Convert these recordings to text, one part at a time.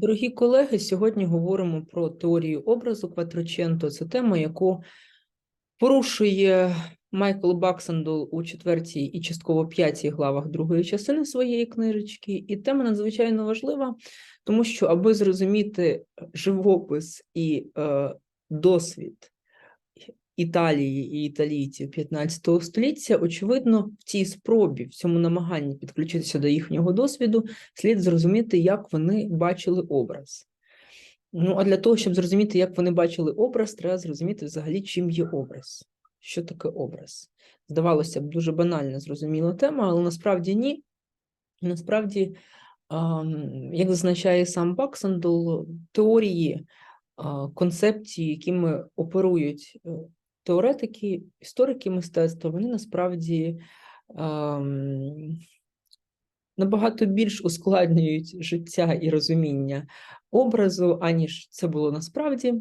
Дорогі колеги, сьогодні говоримо про теорію образу Кватроченто. Це тема, яку порушує Майкл Баксендол у четвертій і частково п'ятій главах другої частини своєї книжечки. І тема надзвичайно важлива, тому що, аби зрозуміти живопис і е, досвід Італії і італійців 15 століття, очевидно, в цій спробі, в цьому намаганні підключитися до їхнього досвіду, слід зрозуміти, як вони бачили образ. Ну, а для того, щоб зрозуміти, як вони бачили образ, треба зрозуміти взагалі, чим є образ. Що таке образ? Здавалося б, дуже банальна, зрозуміла тема, але насправді ні. Насправді, як зазначає сам Баксандл, теорії, концепції, якими оперують е, теоретики, історики мистецтва, вони насправді ем, набагато більш ускладнюють життя і розуміння образу, аніж це було насправді.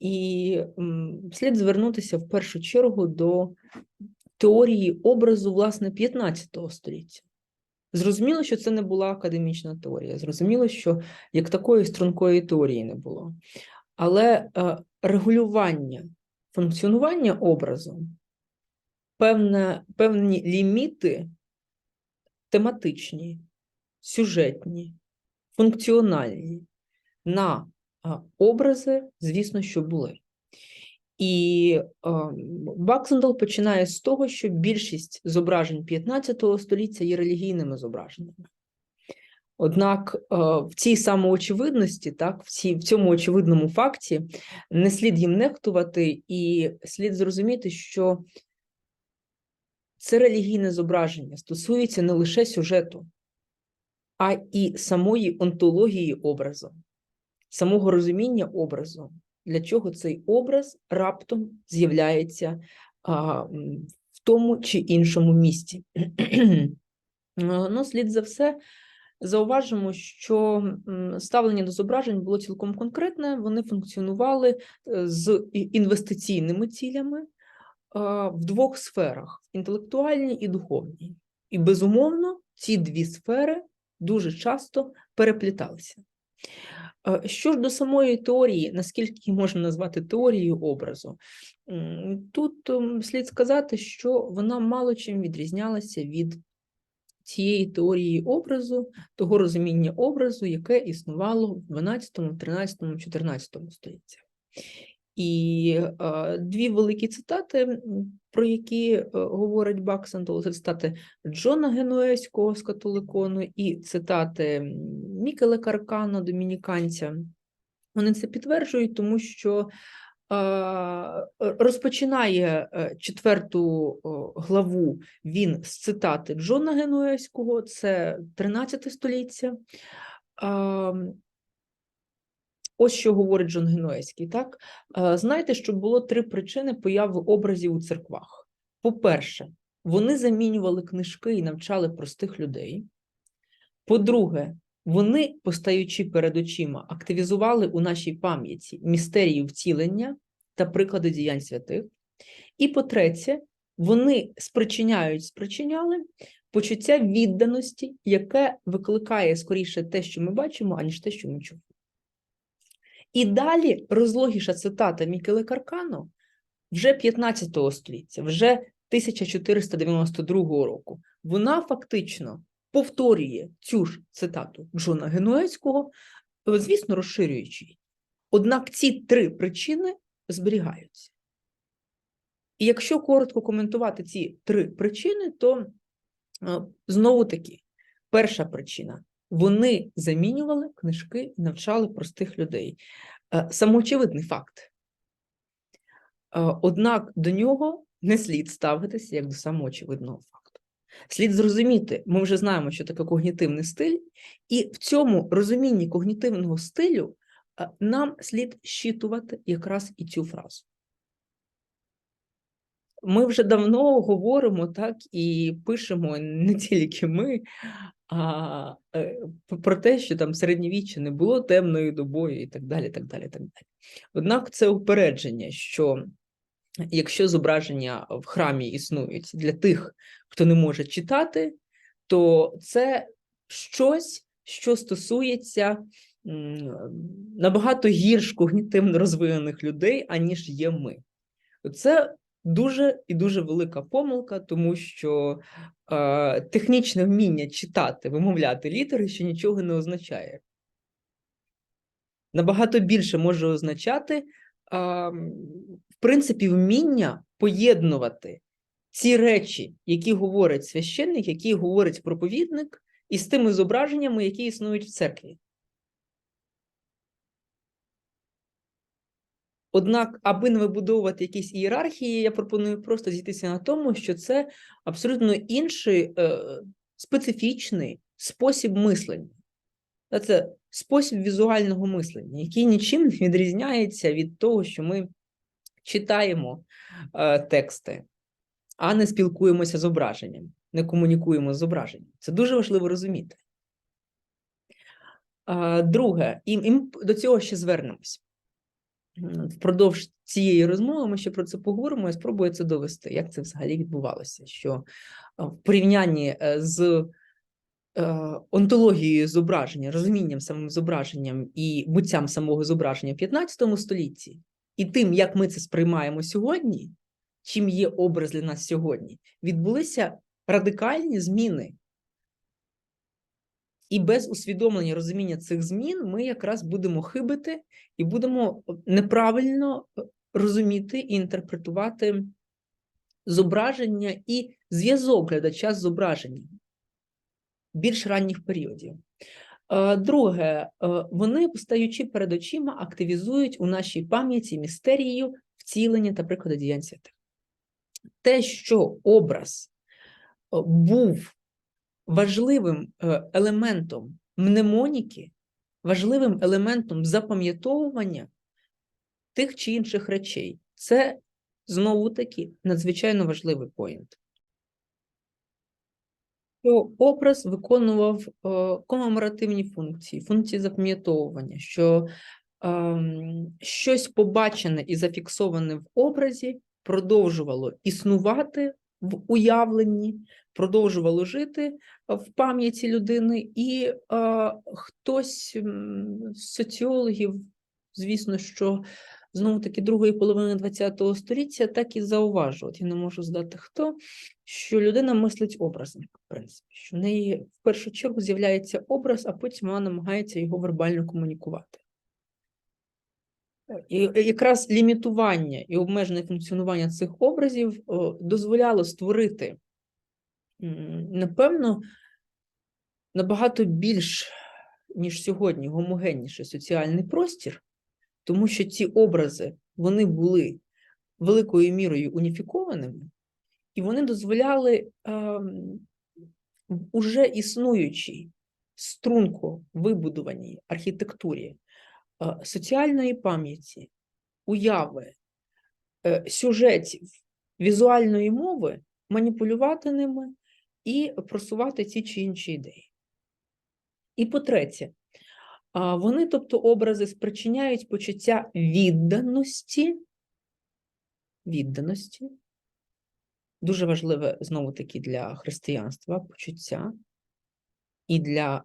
І слід звернутися в першу чергу до теорії образу, власне, 15 століття. Зрозуміло, що це не була академічна теорія. Зрозуміло, що як такої стрункої теорії не було. Але е, регулювання функціонування образу, певне, певні ліміти тематичні, сюжетні, функціональні на образи, звісно, що були. І Баксендал починає з того, що більшість зображень 15 століття є релігійними зображеннями. Однак е, в цій самоочевидності, так, в цій, в цьому очевидному факті не слід їм нехтувати, і слід зрозуміти, що це релігійне зображення стосується не лише сюжету, а і самої онтології образу, самого розуміння образу, для чого цей образ раптом з'являється в тому чи іншому місці. ну, слід за все. Зауважимо, що ставлення до зображень було цілком конкретне, вони функціонували е, з інвестиційними цілями в двох сферах: інтелектуальній і духовній. І, безумовно, ці дві сфери дуже часто перепліталися. Що ж до самої теорії, наскільки можна назвати теорією образу, тут слід сказати, що вона мало чим відрізнялася від цієї теорії образу, того розуміння образу, яке існувало в 12, 13, 14 століттях. І е, дві великі цитати, про які е, говорить Баксандол, це цитати Джона Генуезького з католикону і цитати Мікеле Каркано, домініканця. Вони це підтверджують, тому що розпочинає е, четверту главу він з цитати Джона Генуезького, це 13 століття. Ось що говорить Джон Генуезький. Так? Знаєте, що було три причини появи образів у церквах. По-перше, вони замінювали книжки і навчали простих людей. По-друге, вони, постаючи перед очима, активізували у нашій пам'яті містерію втілення та приклади діянь святих. І по-третє, вони спричиняють, спричиняли почуття відданості, яке викликає скоріше те, що ми бачимо, аніж те, що ми чуємо. І далі розлогіша цитата Мікеле Каркано вже 15 століття, вже 1492 року. Вона фактично повторює цю ж цитату Джона Генуецького, звісно, розширюючи її. Однак ці три причини зберігаються. І якщо коротко коментувати ці три причини, то знову таки, перша причина вони замінювали книжки і навчали простих людей. Самоочевидний факт. Однак до нього не слід ставитися як до самоочевидного факту. Слід зрозуміти, ми вже знаємо, що таке когнітивний стиль, і в цьому розумінні когнітивного стилю нам слід щитувати якраз і цю фразу. Ми вже давно говоримо так і пишемо не тільки ми, а е, про те, що там середньовіччя не було темною добою і так далі. так далі, так далі. Однак це упередження, що якщо зображення в храмі існують для тих, хто не може читати, то це щось, що стосується набагато гірш когнітивно розвинених людей, аніж є ми. Це дуже і дуже велика помилка, тому що е, технічне вміння читати, вимовляти літери ще нічого не означає. Набагато більше може означати, в принципі, вміння поєднувати ці речі, які говорить священник, які говорить проповідник, із тими зображеннями, які існують в церкві. Однак, аби не вибудовувати якісь ієрархії, я пропоную просто зійтися на тому, що це абсолютно інший е, специфічний спосіб мислення. Це спосіб візуального мислення, який нічим не відрізняється від того, що ми читаємо е, тексти, а не спілкуємося з зображенням, не комунікуємо з зображенням. Це дуже важливо розуміти. Друге, і, і до цього ще звернемось. Впродовж цієї розмови ми ще про це поговоримо. Я спробую це довести, як це взагалі відбувалося. Що в порівнянні е, з е, онтологією зображення, розумінням самим зображенням і буттям самого зображення в 15 столітті, і тим, як ми це сприймаємо сьогодні, чим є образ для нас сьогодні, відбулися радикальні зміни. І без усвідомлення розуміння цих змін ми якраз будемо хибити і будемо неправильно е, розуміти і інтерпретувати зображення і зв'язок глядача з зображенням більш ранніх періодів. Е, Друге, е, вони, постаючи перед очима, активізують у нашій пам'яті містерію, втілення та приклади діянь святих. Те, що образ е, був важливим е, елементом мнемоніки, важливим елементом запам'ятовування тих чи інших речей. Це знову таки надзвичайно важливий поінт. Що образ виконував е, комеморативні функції, функції запам'ятовування, що ем, щось побачене і зафіксоване в образі продовжувало існувати в уявленні, продовжувало жити в пам'яті людини, і е, хтось з соціологів, звісно, що знову таки другої половини ХХ століття так і зауважував, я не можу здати хто, що людина мислить образно, в принципі, що в неї в першу чергу з'являється образ, а потім вона намагається його вербально комунікувати. І якраз лімітування і обмежене функціонування цих образів дозволяло створити, напевно, набагато більш, ніж сьогодні, гомогенніший соціальний простір, тому що ці образи вони були великою мірою уніфікованими, і вони дозволяли в уже існуючій струнко вибудованій архітектурі е, соціальної пам'яті, уяви, е, сюжетів, візуальної мови маніпулювати ними і просувати ті чи інші ідеї. І по-третє, вони, тобто, образи спричиняють почуття відданості, відданості, дуже важливе знову таки для християнства почуття і для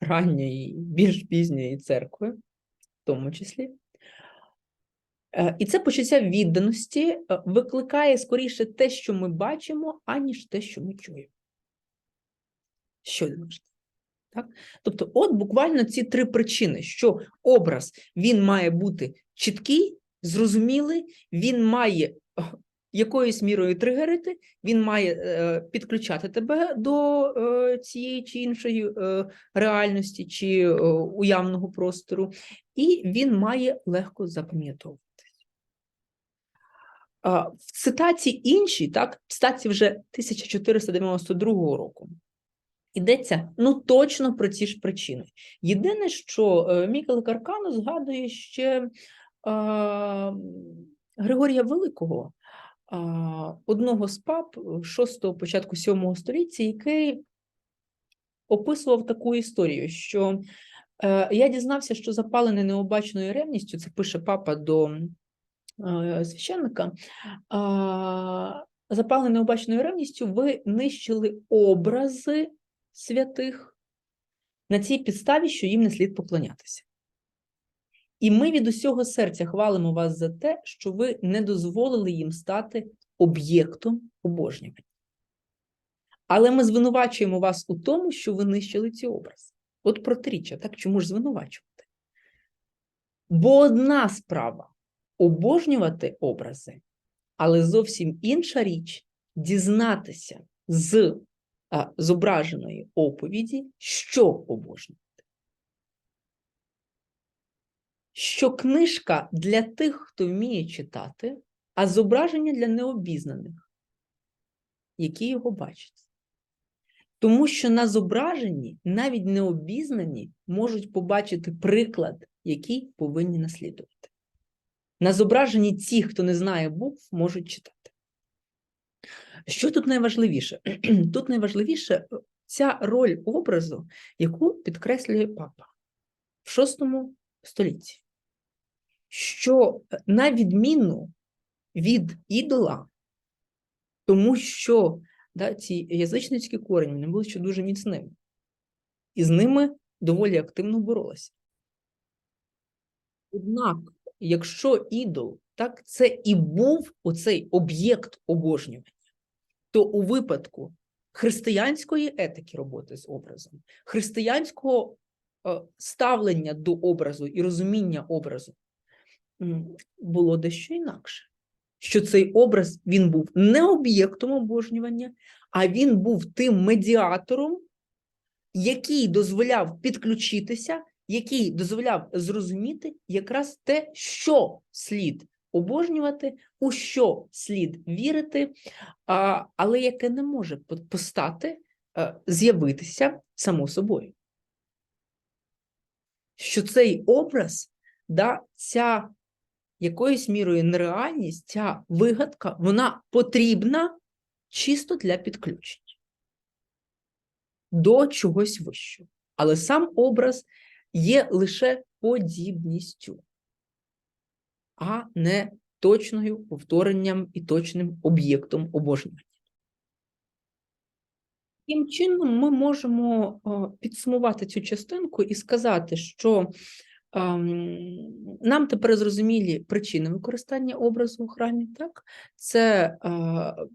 ранньої, більш пізньої церкви, тому числі. Е, І це почуття відданості е, викликає скоріше те, що ми бачимо, аніж те, що ми чуємо. Що. Так? Тобто, от буквально ці три причини, що образ він має бути чіткий, зрозумілий, він має е, якоюсь мірою тригерити, він має е, підключати тебе до е, цієї чи іншої е, реальності чи уявного простору, і він має легко запам'ятовувати. В цитаті іншій, так, в цитаті вже 1492 року, йдеться ну точно про ці ж причини. Єдине, що Мікел Каркано згадує ще е, Григорія Великого, одного з пап 6-го, початку 7 століття, який описував таку історію, що е, я дізнався, що запалений необачною ревністю, це пише папа до е, священника, запалений необачною ревністю, ви нищили образи святих на цій підставі, що їм не слід поклонятися. І ми від усього серця хвалимо вас за те, що ви не дозволили їм стати об'єктом обожнювання. Але ми звинувачуємо вас у тому, що ви нищили ці образи. От протиріччя, так чому ж звинувачувати? Бо одна справа обожнювати образи, але зовсім інша річ дізнатися з а, зображеної оповіді, що обожнювати. Що книжка для тих, хто вміє читати, а зображення для необізнаних, які його бачать. Тому що на зображенні навіть необізнані можуть побачити приклад, який повинні наслідувати. На зображенні ті, хто не знає букв, можуть читати. Що тут найважливіше? Тут найважливіше е, ця роль образу, яку підкреслює папа в VI столітті, що е, на відміну від ідола, тому що да, ці язичницькі корені вони були ще дуже міцними, і з ними доволі активно боролися. Однак, якщо ідол, так, це і був оцей об'єкт обожнювання, то у випадку християнської етики роботи з образом, християнського е, ставлення до образу і розуміння образу було дещо інакше. Що цей образ він був не об'єктом обожнювання, а він був тим медіатором, який дозволяв підключитися, який дозволяв зрозуміти якраз те, що слід обожнювати, у що слід вірити, але яке не може постати, з'явитися само собою. Що цей образ, да, ця якоюсь мірою нереальність, ця вигадка, вона потрібна чисто для підключення до чогось вищого. Але сам образ є лише подібністю, а не точною повторенням і точним об'єктом обожнювання. Таким чином, ми можемо підсумувати цю частинку і сказати, що нам тепер зрозумілі причини використання образу у храмі, так? це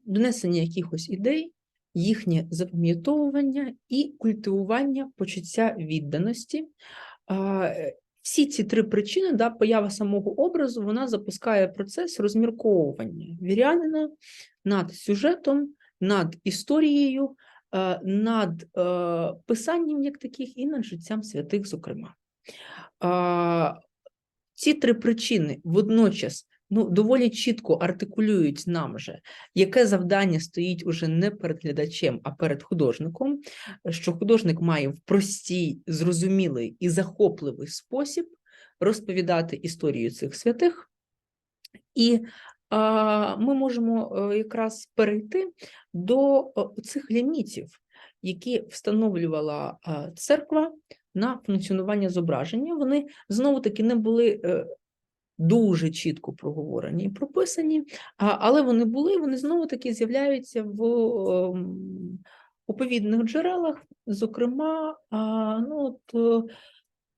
донесення якихось ідей, їхнє запам'ятовування і культивування почуття відданості. Всі ці три причини, да, поява самого образу, вона запускає процес розмірковування вірянина над сюжетом, над історією, над писанням як таких і над життям святих, зокрема. Ці три причини водночас ну, доволі чітко артикулюють нам же, яке завдання стоїть уже не перед глядачем, а перед художником, що художник має в простій, зрозумілий і захопливий спосіб розповідати історію цих святих, і а, ми можемо е, якраз перейти до е, цих лімітів, які встановлювала церква на функціонування зображення. Вони знову таки не були е, дуже чітко проговорені і прописані, але вони були, вони знову таки з'являються в ем, оповідних джерелах. Зокрема, ну, от, е,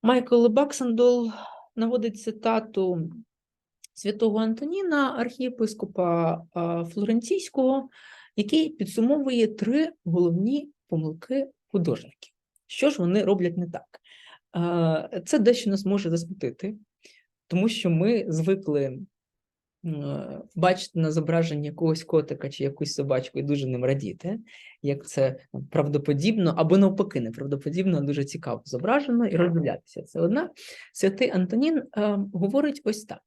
Майкл Баксендол наводить цитату святого Антоніна, архієпископа Флоренційського, який підсумовує три головні помилки художників. Що ж вони роблять не так? Це дещо нас може засмутити, тому що ми звикли бачити на зображенні якогось котика чи якусь собачку і дуже ним радіти, як це правдоподібно або навпаки, неправдоподібно, дуже цікаво зображено і роздивлятися це. Однак святий Антонін говорить ось так: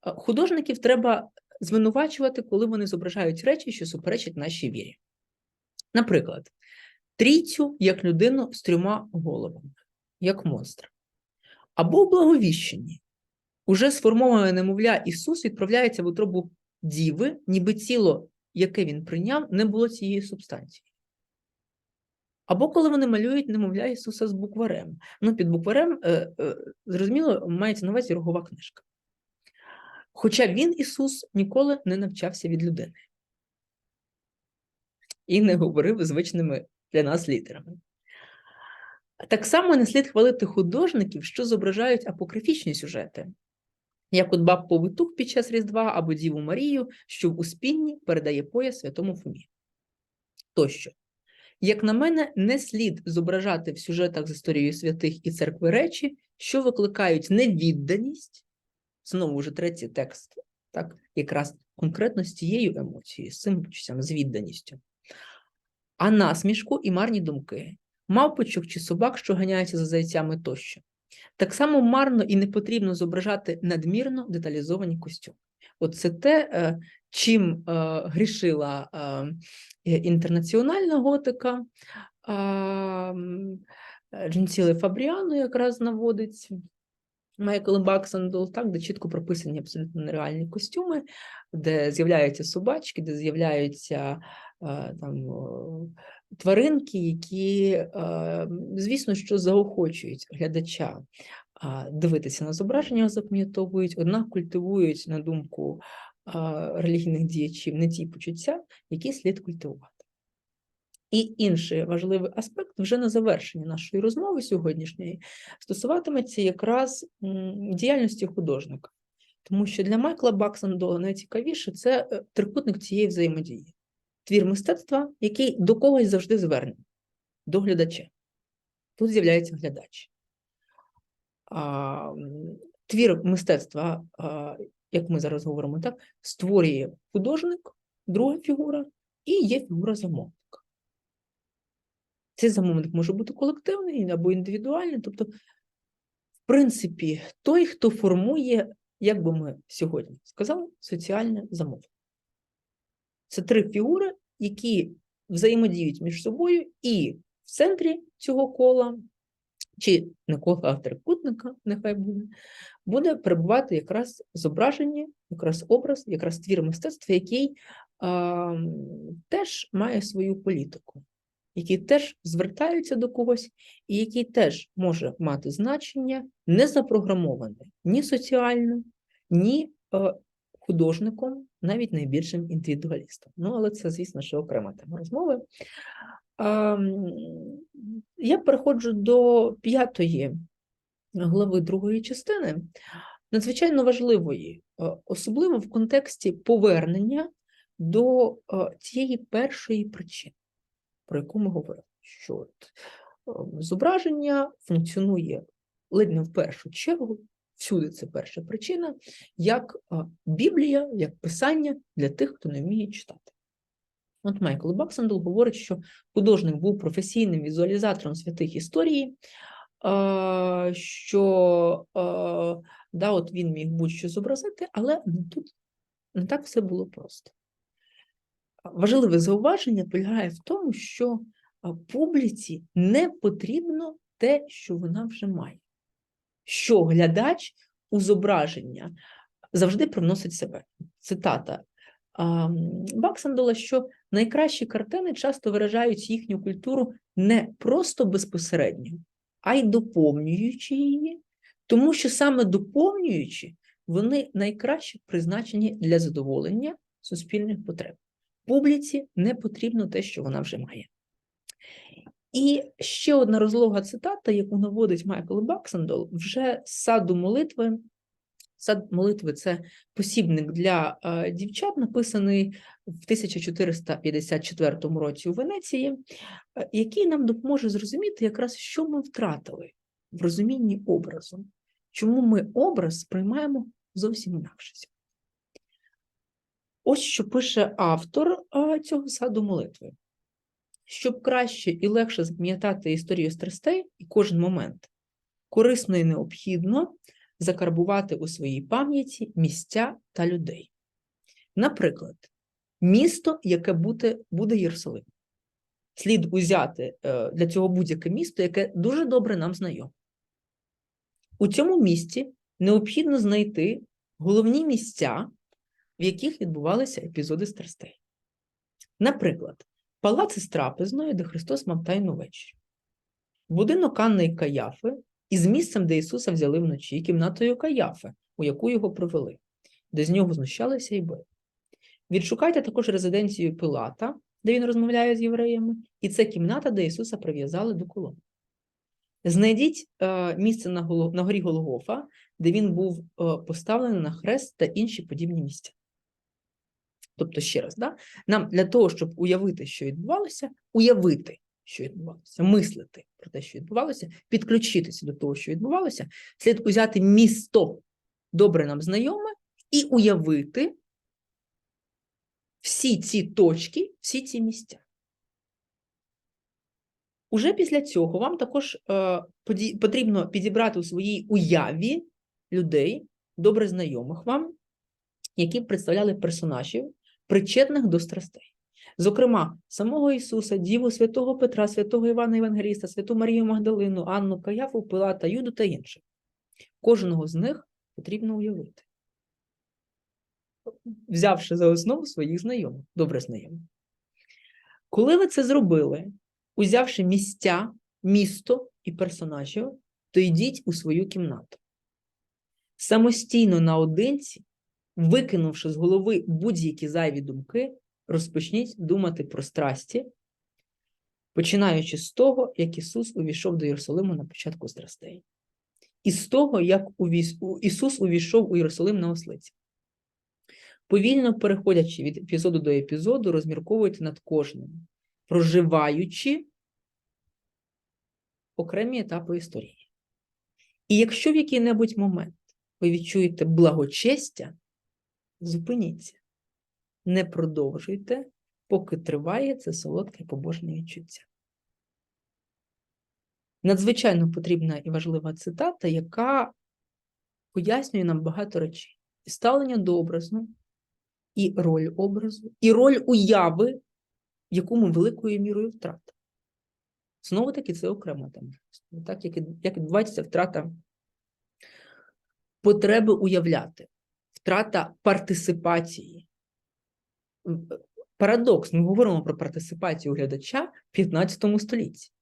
художників треба звинувачувати, коли вони зображають речі, що суперечать нашій вірі. Наприклад, трійцю як людину з трьома головами, як монстра. Або в благовіщенні. Уже сформоване немовля Ісус відправляється в утробу діви, ніби тіло, яке він прийняв, не було цієї субстанції. Або коли вони малюють немовля Ісуса з букварем. Ну, під букварем, е, е, зрозуміло, мається на увазі рогова книжка. Хоча він, Ісус, ніколи не навчався від людини і не говорив звичними для нас літерами. Так само не слід хвалити художників, що зображають апокрифічні сюжети, як от баб Повитух під час Різдва або Діву Марію, що в Успінні передає пояс святому Фомі. Тощо, як на мене, не слід зображати в сюжетах з історією святих і церкви речі, що викликають невідданість, знову вже третій текст, так, якраз конкретно з цією емоцією, з цим почуттям, з відданістю, а насмішку і марні думки, мавпочок чи собак, що ганяються за зайцями тощо. Так само марно і не потрібно зображати надмірно деталізовані костюми. От це те, е, чим е, грішила е, інтернаціональна готика, Дженсіле Фабріано якраз наводить Майкл Баксандл, так, де чітко прописані абсолютно нереальні костюми, де з'являються собачки, де з'являються там тваринки, які, звісно, що заохочують глядача дивитися на зображення, запам'ятовують, однак культивують на думку релігійних діячів не ті почуття, які слід культивувати. І інший важливий аспект вже на завершенні нашої розмови сьогоднішньої стосуватиметься якраз діяльності художника. Тому що для Майкла Баксандола найцікавіше це е, трикутник цієї взаємодії, твір мистецтва, який до когось завжди звернений, до глядача. Тут з'являється глядач. А, Твір мистецтва, а, як ми зараз говоримо, так, створює художник, друга фігура, і є фігура замовника. Цей замовник може бути колективний або індивідуальний. Тобто, в принципі, той, хто формує, як би ми сьогодні сказали, соціальне замовлення. Це три фігури, які взаємодіють між собою, і в центрі цього кола, чи не кола, а трикутника, нехай буде, буде перебувати якраз зображення, якраз образ, якраз твір мистецтва, який теж має свою політику які теж звертаються до когось, і який теж може мати значення не запрограмоване ні соціально, ні е, художником, навіть найбільшим індивідуалістом. Ну, але це, звісно, ще окрема тема розмови. Е, я переходжу до п'ятої глави другої частини, надзвичайно важливої, е, особливо в контексті повернення до цієї першої причини про яку ми говоримо, що от, ем, зображення функціонує ледь не в першу чергу, всюди це перша причина, як Біблія, як писання для тих, хто не вміє читати. От Майкл Баксандл говорить, що художник був професійним візуалізатором святих історії, що да, от він міг будь-що зобразити, але тут не так все було просто важливе зауваження полягає в тому, що публіці не потрібно те, що вона вже має, що глядач у зображення завжди привносить себе. Цитата. Баксандола, що найкращі картини часто виражають їхню культуру не просто безпосередньо, а й доповнюючи її, тому що саме доповнюючи, вони найкраще призначені для задоволення суспільних потреб публіці не потрібно те, що вона вже має. І ще одна розлога цитата, яку наводить Майкл Баксендол, вже з саду молитви. Сад молитви це посібник для е, дівчат, написаний в 1454 році у Венеції, е, який нам допоможе зрозуміти, якраз що ми втратили в розумінні образу, чому ми образ сприймаємо зовсім інакше. Ось що пише автор цього саду молитви. Щоб краще і легше запам'ятати історію страстей і кожен момент, корисно і необхідно закарбувати у своїй пам'яті місця та людей. Наприклад, місто, яке буде, буде Єрусалим. Слід узяти е, для цього будь-яке місто, яке дуже добре нам знайоме. У цьому місті необхідно знайти головні місця, в яких відбувалися епізоди страстей. Наприклад, палац із трапезною, де Христос мав тайну вечерю, будинок Анни і Каяфи із місцем, де Ісуса взяли вночі, кімнатою Каяфи, у яку його провели, де з нього знущалися і били. Відшукайте також резиденцію Пилата, де він розмовляє з євреями, і це кімната, де Ісуса прив'язали до колони. Знайдіть е, місце на горі Голгофа, де він був е, поставлений на хрест та інші подібні місця. Тобто, ще раз, да? нам для того, щоб уявити, що відбувалося, уявити, що відбувалося, мислити про те, що відбувалося, підключитися до того, що відбувалося, слід узяти місто добре нам знайоме і уявити всі ці точки, всі ці місця. Уже після цього вам також е, потрібно підібрати у своїй уяві людей, добре знайомих вам, які представляли персонажів, причетних до страстей. Зокрема, самого Ісуса, Діву Святого Петра, Святого Івана Євангеліста, Святу Марію Магдалину, Анну Каяфу, Пилата, Юду та інших. Кожного з них потрібно уявити, взявши за основу своїх знайомих, добре знайомих. Коли ви це зробили, узявши місця, місто і персонажів, то йдіть у свою кімнату. Самостійно наодинці, викинувши з голови будь-які зайві думки, розпочніть думати про страсті, починаючи з того, як Ісус увійшов до Єрусалиму на початку страстей, і з того, як Ісус увійшов у Єрусалим на ослиці. Повільно переходячи від епізоду до епізоду, розмірковуйте над кожним, проживаючи окремі етапи історії. І якщо в який-небудь момент ви відчуєте благочестя, зупиніться, не продовжуйте, поки триває це солодке побожне відчуття. Надзвичайно потрібна і важлива цитата, яка пояснює нам багато речей: і ставлення до образу, і роль образу, і роль уяви, яку ми великою мірою втратили. Знову таки, це окрема тема. Так, як, відбувається втрата потреби уявляти, втрата партисипації. Парадокс, ми говоримо про партисипацію глядача в 15 столітті.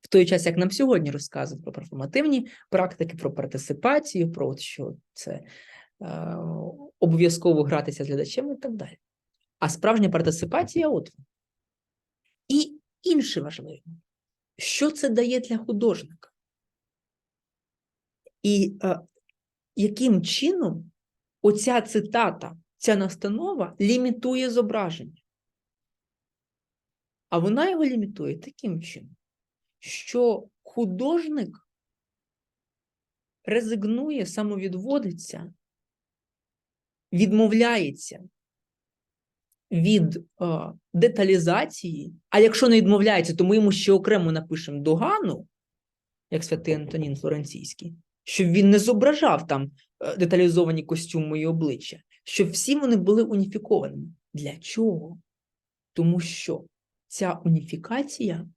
В той час, як нам сьогодні розказують про перформативні практики, про партисипацію, про от що це е, обов'язково гратися з глядачем і так далі. А справжня партисипація от. І інше важливе, що це дає для художника? І е, яким чином оця цитата, ця настанова лімітує зображення? А вона його лімітує таким чином, що художник резигнує, самовідводиться, відмовляється від е, деталізації, а якщо не відмовляється, то ми йому ще окремо напишемо догану, як святий Антонін Флоренційський, щоб він не зображав там е, деталізовані костюми і обличчя, щоб всі вони були уніфікованими. Для чого? Тому що ця уніфікація,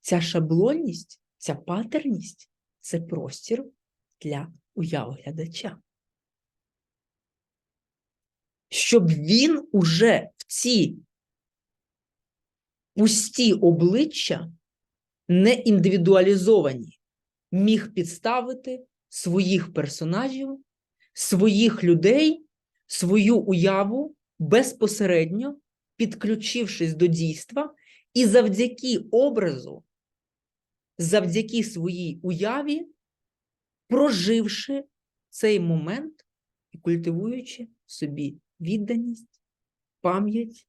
ця шаблонність, ця патерність це простір для уяви глядача. Щоб він уже в ці пусті обличчя, не індивідуалізовані, міг підставити своїх персонажів, своїх людей, свою уяву безпосередньо підключившись до дійства, і завдяки образу, завдяки своїй уяві, проживши цей момент і культивуючи собі відданість, пам'ять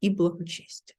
і благочестя.